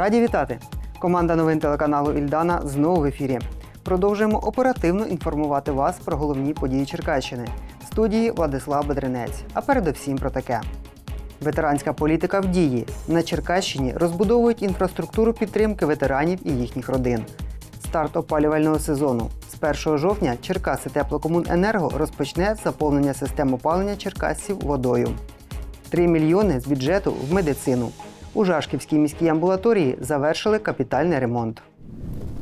Раді вітати! Команда новин телеканалу Ільдана знову в ефірі. Продовжуємо оперативно інформувати вас про головні події Черкащини. В студії Владислав Бедренець. А передовсім про таке. Ветеранська політика в дії. На Черкащині розбудовують інфраструктуру підтримки ветеранів і їхніх родин. Старт опалювального сезону. З 1 жовтня Черкаси Теплокомуненерго розпочне заповнення систем опалення черкасців водою. 3 мільйони з бюджету в медицину. У Жашківській міській амбулаторії завершили капітальний ремонт.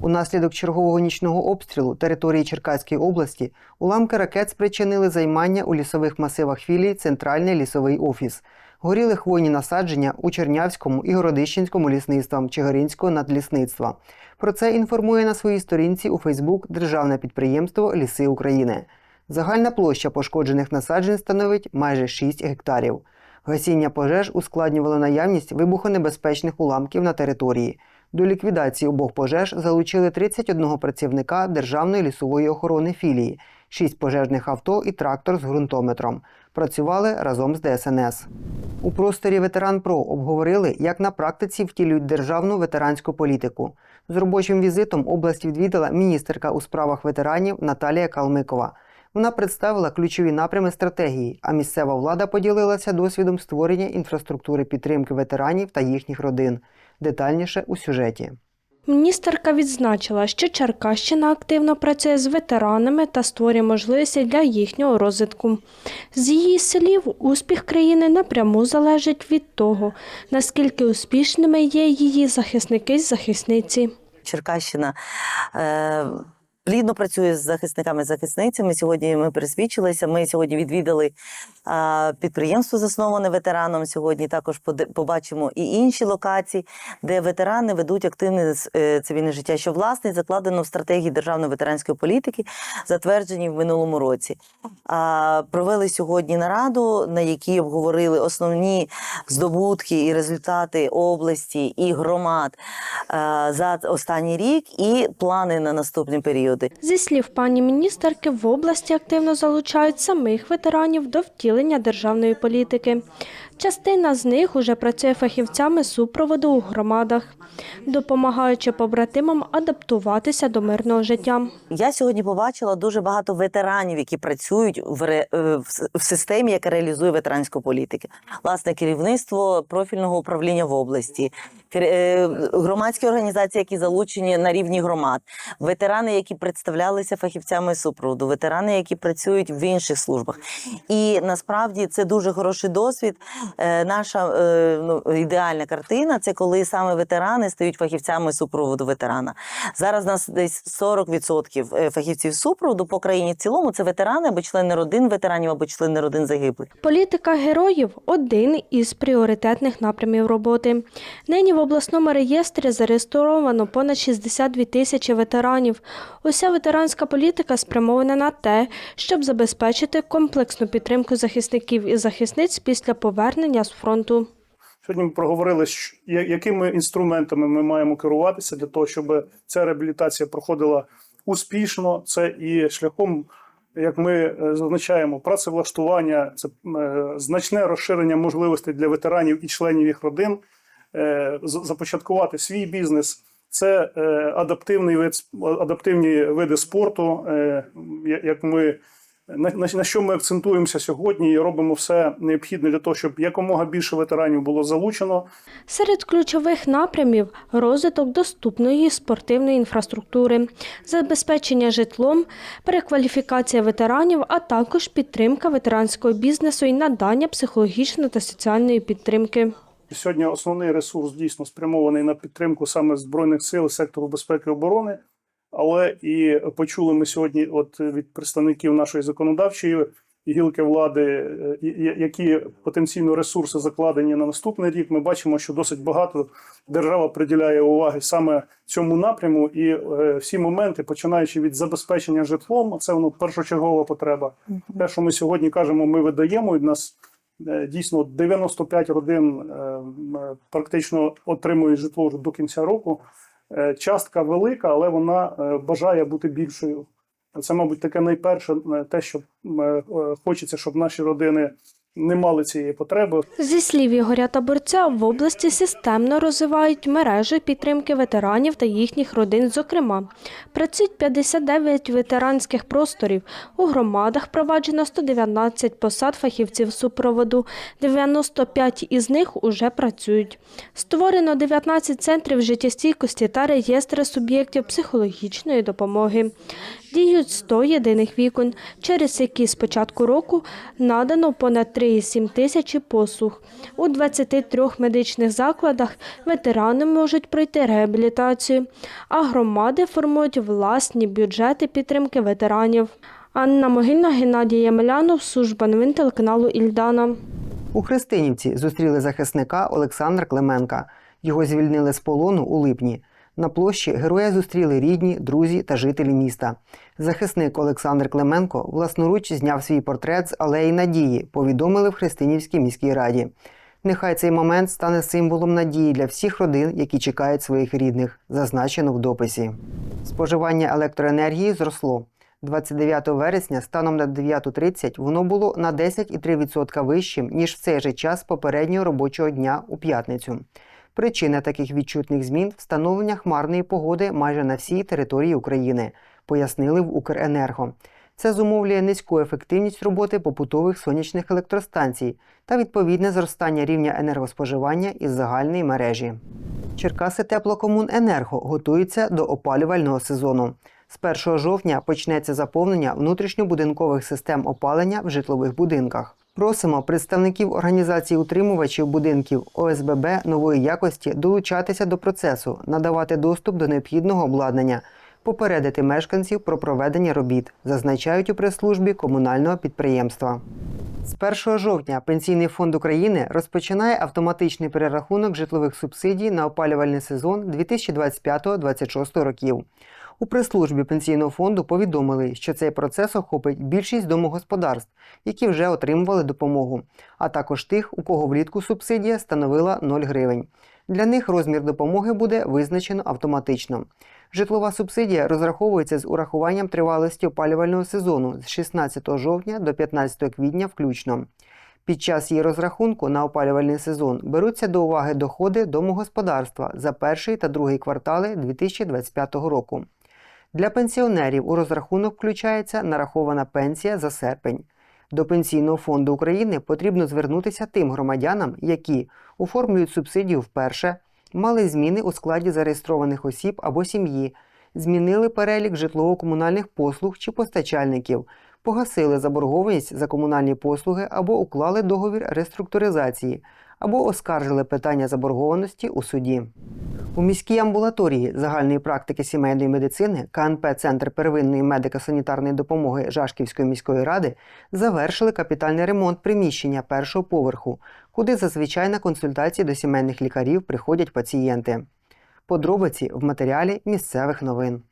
Унаслідок чергового нічного обстрілу території Черкаської області уламки ракет спричинили займання у лісових масивах філії Центральний лісовий офіс. Горіли хвойні насадження у Чернявському і Городищенському лісництвам Чигиринського надлісництва. Про це інформує на своїй сторінці у Фейсбук Державне підприємство Ліси України. Загальна площа пошкоджених насаджень становить майже 6 гектарів. Гасіння пожеж ускладнювало наявність вибухонебезпечних уламків на території. До ліквідації обох пожеж залучили 31 працівника Державної лісової охорони філії, 6 пожежних авто і трактор з ґрунтометром. Працювали разом з ДСНС. У просторі Ветеран Про обговорили, як на практиці втілюють державну ветеранську політику. З робочим візитом область відвідала міністерка у справах ветеранів Наталія Калмикова. Вона представила ключові напрями стратегії, а місцева влада поділилася досвідом створення інфраструктури підтримки ветеранів та їхніх родин. Детальніше у сюжеті. Міністерка відзначила, що Черкащина активно працює з ветеранами та створює можливості для їхнього розвитку. З її слів, успіх країни напряму залежить від того, наскільки успішними є її захисники й захисниці. Черкащина е, плідно працює з захисниками захисницями. Сьогодні ми пересвідчилися. Ми сьогодні відвідали підприємство, засноване ветераном. Сьогодні також побачимо і інші локації, де ветерани ведуть активне е, цивільне життя, що власне закладено в стратегії державної ветеранської політики, затвердженій в минулому році. Провели сьогодні нараду, на якій обговорили основні здобутки і результати області і громад за останній рік і плани на наступні періоди. Зі слів пані міністерки, в області активно залучають самих ветеранів до втілення державної політики. Частина з них уже працює фахівцями супроводу у громадах, допомагаючи побратимам адаптуватися до мирного життя. Я сьогодні побачила дуже багато ветеранів, які працюють в, ре- е, в системі, яка реалізує ветеранську політику. Власне, керівництво профільного управління в області, е, громадські організації, які залучені на рівні громад, ветерани, які представлялися фахівцями супроводу, ветерани, які працюють в інших службах. І насправді це дуже хороший досвід. Е, Наша е, ну, ідеальна картина це коли саме ветерани стають фахівцями супроводу ветерана. Зараз у нас десь 40% е, фахівців супроводу по країні в цілому це ветерани або члени родин ветеранів, або члени родин загиблих. Політика героїв один із пріоритетних напрямів роботи. Нині в обласному реєстрі зареєстровано понад 62 тисячі ветеранів. Уся ветеранська політика спрямована на те, щоб забезпечити комплексну підтримку захисників і захисниць після повернення з фронту. Сьогодні ми проговорили, якими інструментами ми маємо керуватися для того, щоб ця реабілітація проходила успішно. Це і шляхом, як ми е, зазначаємо, працевлаштування, це е, значне розширення можливостей для ветеранів і членів їх родин, е, започаткувати свій бізнес. Це адаптивний вид, адаптивні види спорту, як ми на, на, на що ми акцентуємося сьогодні і робимо все необхідне для того, щоб якомога більше ветеранів було залучено. Серед ключових напрямів розвиток доступної спортивної інфраструктури, забезпечення житлом, перекваліфікація ветеранів, а також підтримка ветеранського бізнесу і надання психологічної та соціальної підтримки. Сьогодні основний ресурс дійсно спрямований на підтримку саме збройних сил сектору безпеки і оборони. Але і почули ми сьогодні, от від представників нашої законодавчої гілки влади, е, які потенційно ресурси закладені на наступний рік. Ми бачимо, що досить багато держава приділяє уваги саме цьому напряму, і е, всі моменти, починаючи від забезпечення житлом, це воно першочергова потреба. Те, що ми сьогодні кажемо, ми видаємо. І в нас е, дійсно 95 родин практично отримують житло вже до кінця року. Е, Частка велика, але вона е, бажає бути більшою. Це, мабуть, таке найперше, е, те, що хочеться, щоб наші родини не мали цієї потреби. Зі слів Ігоря Таборця, в області системно розвивають мережі підтримки ветеранів та їхніх родин. Зокрема, працюють 59 ветеранських просторів. У громадах проваджено 119 посад фахівців супроводу. 95 із них уже працюють. Створено 19 центрів життєстійкості та реєстри суб'єктів психологічної допомоги. Діють 100 єдиних вікон, через які з початку року надано понад 3,7 тисячі послуг. У 23 медичних закладах ветерани можуть пройти реабілітацію, а громади формують власні бюджети підтримки ветеранів. Анна Могильна, Геннадій Ямелянов, служба новин телеканалу Ільдана. У Христинівці зустріли захисника Олександра Клименка. Його звільнили з полону у липні. На площі героя зустріли рідні, друзі та жителі міста. Захисник Олександр Клименко власноруч зняв свій портрет з алеї Надії, повідомили в Христинівській міській раді. Нехай цей момент стане символом надії для всіх родин, які чекають своїх рідних, зазначено в дописі. Споживання електроенергії зросло. 29 вересня станом на 9.30 воно було на 10,3% вищим, ніж в цей же час попереднього робочого дня у п'ятницю. Причина таких відчутних змін встановлення хмарної погоди майже на всій території України, пояснили в Укренерго. Це зумовлює низьку ефективність роботи побутових сонячних електростанцій та відповідне зростання рівня енергоспоживання із загальної мережі. Черкаси Теплокомуненерго готуються до опалювального сезону. З 1 жовтня почнеться заповнення внутрішньобудинкових систем опалення в житлових будинках. Просимо представників організації утримувачів будинків ОСББ нової якості долучатися до процесу, надавати доступ до необхідного обладнання, попередити мешканців про проведення робіт, зазначають у прес-службі комунального підприємства. З 1 жовтня Пенсійний фонд України розпочинає автоматичний перерахунок житлових субсидій на опалювальний сезон 2025-2026 років. У прес-службі пенсійного фонду повідомили, що цей процес охопить більшість домогосподарств, які вже отримували допомогу, а також тих, у кого влітку субсидія становила 0 гривень. Для них розмір допомоги буде визначено автоматично. Житлова субсидія розраховується з урахуванням тривалості опалювального сезону з 16 жовтня до 15 квітня включно. Під час її розрахунку на опалювальний сезон беруться до уваги доходи домогосподарства за перший та другий квартали 2025 року. Для пенсіонерів у розрахунок включається нарахована пенсія за серпень. До Пенсійного фонду України потрібно звернутися тим громадянам, які оформлюють субсидію вперше, мали зміни у складі зареєстрованих осіб або сім'ї, змінили перелік житлово-комунальних послуг чи постачальників, погасили заборгованість за комунальні послуги або уклали договір реструктуризації, або оскаржили питання заборгованості у суді. У міській амбулаторії загальної практики сімейної медицини КНП Центр первинної медико-санітарної допомоги Жашківської міської ради завершили капітальний ремонт приміщення першого поверху, куди зазвичай на консультації до сімейних лікарів приходять пацієнти. Подробиці в матеріалі місцевих новин.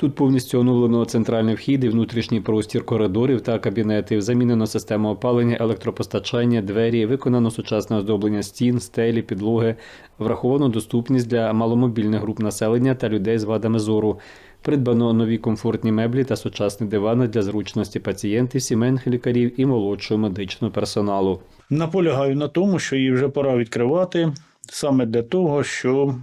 Тут повністю оновлено центральний вхід і внутрішній простір коридорів та кабінетів, замінено систему опалення, електропостачання, двері, виконано сучасне оздоблення стін, стелі, підлоги, враховано доступність для маломобільних груп населення та людей з вадами зору. Придбано нові комфортні меблі та сучасні дивани для зручності пацієнтів, сімейних лікарів і молодшого медичного персоналу. Наполягаю на тому, що її вже пора відкривати саме для того, щоб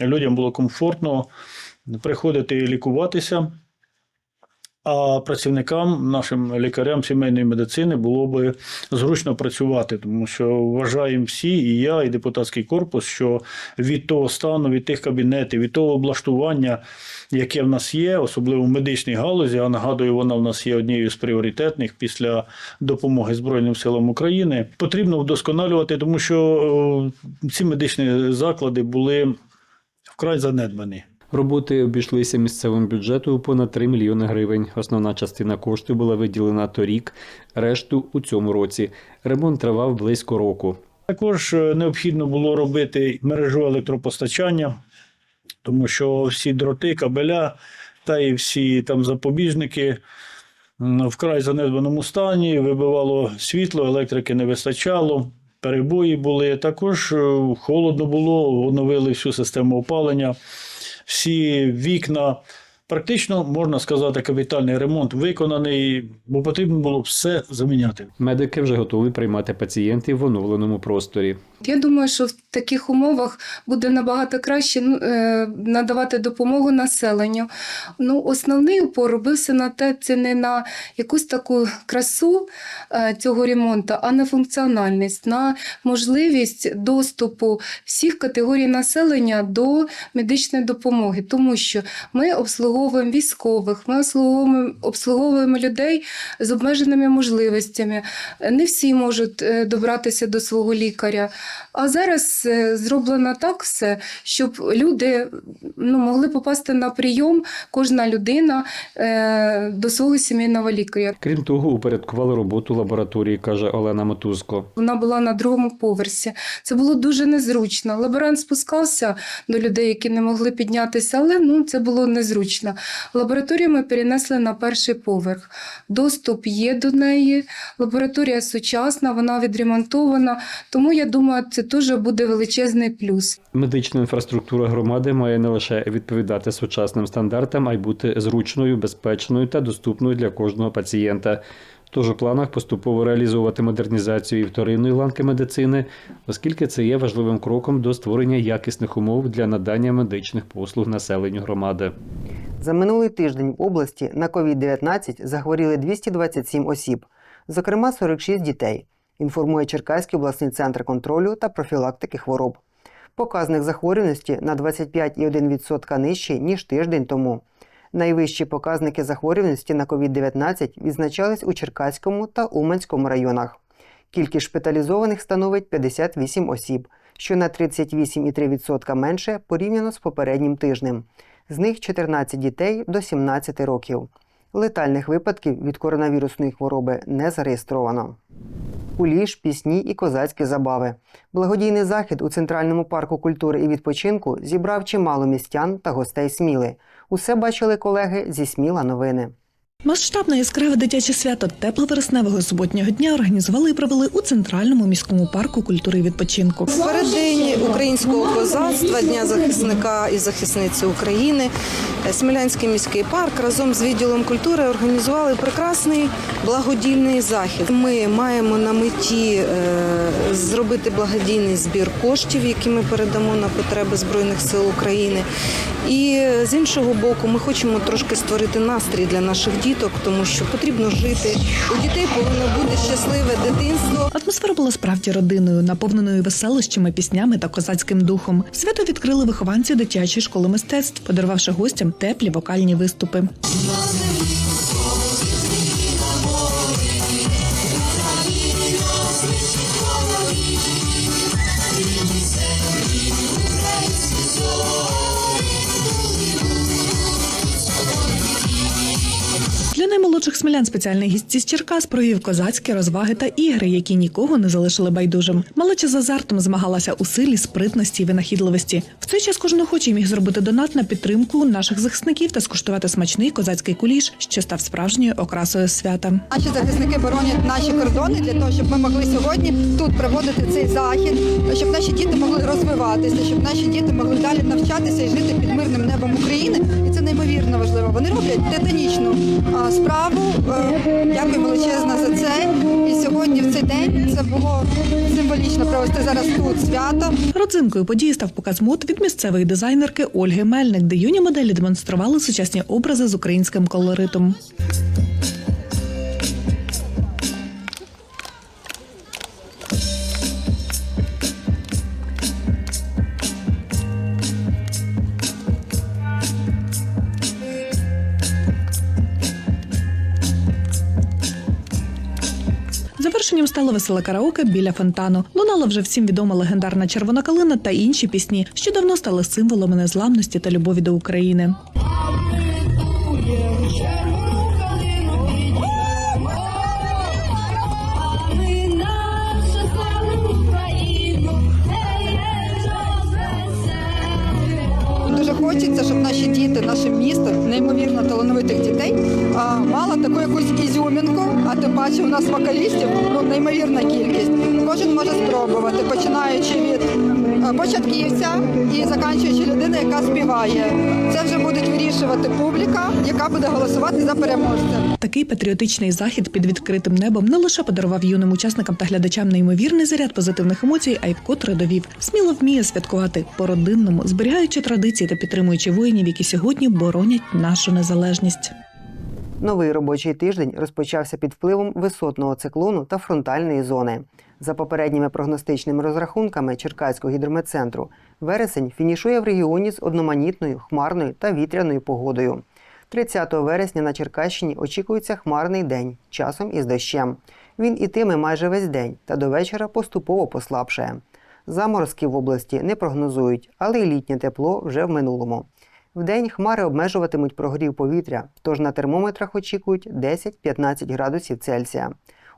людям було комфортно приходити і лікуватися, а працівникам, нашим лікарям сімейної медицини було би зручно працювати, тому що вважаємо всі, і я, і депутатський корпус, що від того стану, від тих кабінетів, від того облаштування, яке в нас є, особливо в медичній галузі, а нагадую, вона в нас є однією з пріоритетних після допомоги Збройним силам України, потрібно вдосконалювати, тому що е, ці медичні заклади були вкрай занедбані. Роботи обійшлися місцевому бюджету у понад 3 мільйони гривень. Основна частина коштів була виділена торік, решту у цьому році. Ремонт тривав близько року. Також е, необхідно було робити мережу електропостачання, тому що всі дроти, кабеля та і всі там запобіжники вкрай занедбаному стані, вибивало світло, електрики не вистачало. Перебої були. Також е, холодно було, оновили всю систему опалення, всі вікна Практично можна сказати, капітальний ремонт виконаний, бо потрібно було все заміняти. Медики вже готові приймати пацієнтів в оновленому просторі. Я думаю, що в таких умовах буде набагато краще ну, е, надавати допомогу населенню. Ну, основний упор робився на те, це не на якусь таку красу е, цього ремонту, а на функціональність, на можливість доступу всіх категорій населення до медичної допомоги, тому що ми обслуговуємо військових, ми обслуговуємо, обслуговуємо людей з обмеженими можливостями. Не всі можуть е, добратися до свого лікаря. А зараз е, зроблено так все, щоб люди ну, могли попасти на прийом, кожна людина е, до свого сімейного лікаря. Крім того, упорядкували роботу лабораторії, каже Олена Мотузко. Вона була на другому поверсі. Це було дуже незручно. Лаборант спускався до людей, які не могли піднятися, але ну, це було незручно. Лабораторію ми перенесли на перший поверх. Доступ є до неї. Лабораторія сучасна, вона відремонтована. Тому я думаю, це теж буде величезний плюс. Медична інфраструктура громади має не лише відповідати сучасним стандартам, а й бути зручною, безпечною та доступною для кожного пацієнта. Тож у планах поступово реалізовувати модернізацію і вторинної ланки медицини, оскільки це є важливим кроком до створення якісних умов для надання медичних послуг населенню громади. За минулий тиждень в області на COVID-19 захворіли 227 осіб, зокрема 46 дітей, інформує Черкаський обласний центр контролю та профілактики хвороб. Показник захворюваності на 25,1% нижчий, ніж тиждень тому. Найвищі показники захворюваності на COVID-19 відзначались у Черкаському та Уманському районах. Кількість шпиталізованих становить 58 осіб, що на 38,3% менше порівняно з попереднім тижнем. З них 14 дітей до 17 років. Летальних випадків від коронавірусної хвороби не зареєстровано. Куліш, пісні і козацькі забави. Благодійний захід у Центральному парку культури і відпочинку зібрав чимало містян та гостей Сміли. Усе бачили колеги зі Сміла новини. Масштабне яскраве дитяче свято тепловересневого суботнього дня організували і провели у центральному міському парку культури і відпочинку. В переддень українського козацтва, Дня захисника і захисниці України, Смілянський міський парк разом з відділом культури організували прекрасний благодійний захід. Ми маємо на меті е, зробити благодійний збір коштів, які ми передамо на потреби Збройних сил України. І е, з іншого боку, ми хочемо трошки створити настрій для наших діток, тому що потрібно жити. У дітей повинно бути щасливе дитинство. Атмосфера була справді родиною, наповненою веселощами, піснями та козацьким духом. Свято відкрили вихованці дитячої школи мистецтв, подарувавши гостям теплі вокальні виступи. Для наймолодших смілян спеціальний гість із Черкас провів козацькі розваги та ігри, які нікого не залишили байдужим. Малеча з азартом змагалася у силі, спритності і винахідливості. В цей час кожен охочий міг зробити донат на підтримку наших захисників та скуштувати смачний козацький куліш, що став справжньою окрасою свята. Наші захисники боронять наші кордони для того, щоб ми могли сьогодні тут проводити цей захід, щоб наші діти могли розвиватися, щоб наші діти могли далі навчатися і жити під мирним небом України. І це неймовірно важливо. Вони роблять титанічну справу. Е, Дякую величезно за це. І сьогодні в цей день це було символічно провести зараз тут свято. Родзинкою події став показ мод від місцевої дизайнерки Ольги Мельник, де юні моделі демонстрували сучасні образи з українським колоритом. Завершенням стало веселе караоке біля фонтану. Лунала вже всім відома легендарна червона калина та інші пісні, що давно стали символами незламності та любові до України. Дуже хочеться, щоб наші діти, наше місто, неймовірно талановитих дітей, а, мало таку якусь ізюмінку, а тим паче у нас вокалістів ну, неймовірна кількість. Кожен може спробувати, починаючи від е, початківця і заканчуючи людина, яка співає. Це вже будуть вирішувати публіка, яка буде голосувати за переможця. Такий патріотичний захід під відкритим небом не лише подарував юним учасникам та глядачам неймовірний заряд позитивних емоцій, а й вкотре довів. Сміло вміє святкувати по-родинному, зберігаючи традиції та підтримуючи воїнів, які сьогодні боронять нашу незалежність. Новий робочий тиждень розпочався під впливом висотного циклону та фронтальної зони. За попередніми прогностичними розрахунками Черкаського гідрометцентру, вересень фінішує в регіоні з одноманітною, хмарною та вітряною погодою. 30 вересня на Черкащині очікується хмарний день, часом із дощем. Він ітиме майже весь день та до вечора поступово послабшає. Заморозки в області не прогнозують, але й літнє тепло вже в минулому. Вдень хмари обмежуватимуть прогрів повітря, тож на термометрах очікують 10-15 градусів Цельсія.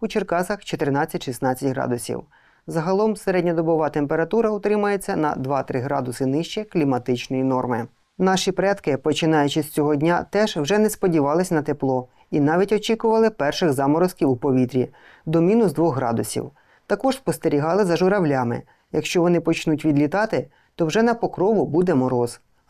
У Черкасах 14-16 градусів. Загалом середньодобова температура утримається на 2-3 градуси нижче кліматичної норми. Наші предки, починаючи з цього дня, теж вже не сподівались на тепло і навіть очікували перших заморозків у повітрі до мінус 2 градусів. Також спостерігали за журавлями. Якщо вони почнуть відлітати, то вже на покрову буде мороз,